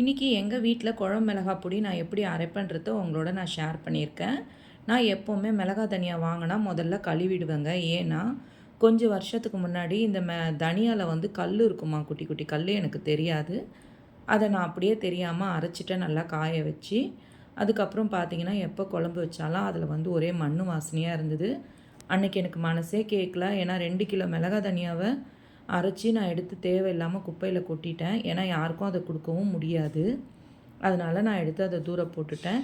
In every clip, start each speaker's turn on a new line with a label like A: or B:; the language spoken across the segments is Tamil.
A: இன்றைக்கி எங்கள் வீட்டில் குழம்பு மிளகாய் பொடி நான் எப்படி அரைப்பேன்றத உங்களோட நான் ஷேர் பண்ணியிருக்கேன். நான் எப்போவுமே மிளகாய் தனியாக வாங்கினா முதல்ல கழுவிடுவேங்க. ஏன்னா கொஞ்சம் வருஷத்துக்கு முன்னாடி இந்த மெ தனியாவில் வந்து கல் இருக்குமா குட்டி குட்டி கல் எனக்கு தெரியாது. அதை நான் அப்படியே தெரியாமல் அரைச்சிட்டேன் நல்லா காய வச்சு. அதுக்கப்புறம் பார்த்தீங்கன்னா எப்போ குழம்பு வச்சாலும் அதில் வந்து ஒரே மண் வாசனையாக இருந்தது. அன்றைக்கி எனக்கு மனசே கேட்கல ஏன்னா ரெண்டு கிலோ மிளகாய் தனியாவை அரைச்சி நான் எடுத்து தேவையில்லாமல் குப்பையில் கொட்டிட்டேன். ஏன்னா யாருக்கும் அதை கொடுக்கவும் முடியாது. அதனால் நான் எடுத்து அதை தூரம் போட்டுட்டேன்.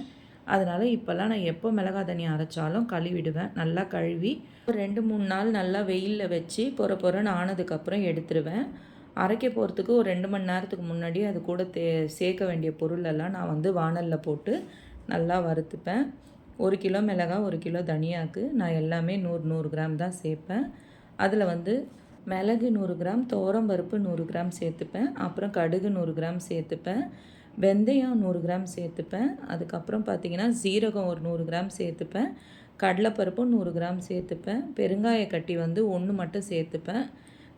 A: அதனால் இப்போல்லாம் நான் எப்போ மிளகா தண்ணி அரைச்சாலும் கழுவிடுவேன். நல்லா கழுவி ஒரு ரெண்டு மூணு நாள் நல்லா வெயிலில் வச்சு பொற பொறன்னு ஆனதுக்கப்புறம் எடுத்துருவேன். அரைக்க போகிறதுக்கு ஒரு ரெண்டு மணி நேரத்துக்கு முன்னாடி அது கூட தே சேர்க்க வேண்டிய பொருளெல்லாம் நான் வந்து வானலில் போட்டு நல்லா வறுத்துப்பேன். ஒரு கிலோ மிளகாய் ஒரு கிலோ தனியாக்கு நான் எல்லாமே நூறு நூறு கிராம் தான் சேர்ப்பேன். அதில் வந்து மிளகு நூறு கிராம் பருப்பு நூறு கிராம் சேர்த்துப்பேன். அப்புறம் கடுகு நூறு கிராம் சேர்த்துப்பேன். வெந்தயம் நூறு கிராம் சேர்த்துப்பேன். அதுக்கப்புறம் பார்த்திங்கன்னா சீரகம் ஒரு நூறு கிராம் சேர்த்துப்பேன். கடலைப்பருப்பும் நூறு கிராம் சேர்த்துப்பேன். பெருங்காய கட்டி வந்து ஒன்று மட்டும் சேர்த்துப்பேன்.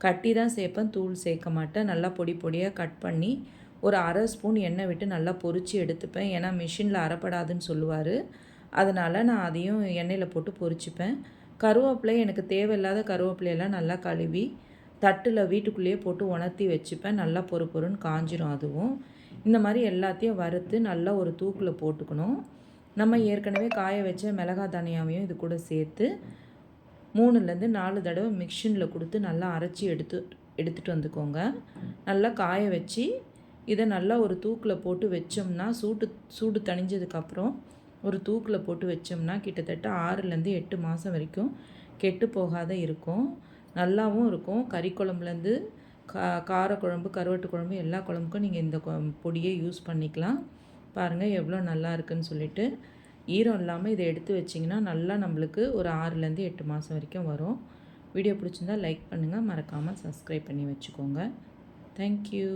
A: கட்டி தான் சேர்ப்பேன். தூள் சேர்க்க மாட்டேன். நல்லா பொடி பொடியாக கட் பண்ணி ஒரு அரை ஸ்பூன் எண்ணெய் விட்டு நல்லா பொறிச்சு எடுத்துப்பேன். ஏன்னா மிஷினில் அரைப்படாதுன்னு சொல்லுவார். அதனால் நான் அதையும் எண்ணெயில் போட்டு பொரிச்சுப்பேன் கருவேப்பிலை எனக்கு தேவையில்லாத கருவேப்பிலையெல்லாம் நல்லா கழுவி தட்டில் வீட்டுக்குள்ளேயே போட்டு உணர்த்தி வச்சுப்பேன். நல்லா பொறு பொறுன்னு காஞ்சிரும் அதுவும். இந்த மாதிரி எல்லாத்தையும் வறுத்து நல்லா ஒரு தூக்கில் போட்டுக்கணும். நம்ம ஏற்கனவே காய வச்ச மிளகா தனியாவையும் இது கூட சேர்த்து மூணுலேருந்து நாலு தடவை மிக்ஷினில் கொடுத்து நல்லா அரைச்சி எடுத்து எடுத்துகிட்டு வந்துக்கோங்க. நல்லா காய வச்சு இதை நல்லா ஒரு தூக்கில் போட்டு வச்சோம்னா சூட்டு சூடு தணிஞ்சதுக்கப்புறம் ஒரு தூக்கில் போட்டு வச்சோம்னா கிட்டத்தட்ட ஆறுலேருந்து எட்டு மாதம் வரைக்கும் கெட்டு போகாத இருக்கும். நல்லாவும் இருக்கும். கறி குழம்புலேருந்து கா காரக்குழம்பு கருவாட்டு குழம்பு எல்லா குழம்புக்கும் நீங்கள் இந்த பொடியை யூஸ் பண்ணிக்கலாம். பாருங்கள் எவ்வளோ நல்லா இருக்குன்னு சொல்லிட்டு. ஈரம் இல்லாமல் இதை எடுத்து வச்சிங்கன்னா நல்லா நம்மளுக்கு ஒரு ஆறுலேருந்து எட்டு மாதம் வரைக்கும் வரும். வீடியோ பிடிச்சிருந்தால் லைக் பண்ணுங்கள் மறக்காமல் சப்ஸ்கிரைப் பண்ணி வச்சுக்கோங்க. தேங்க்யூ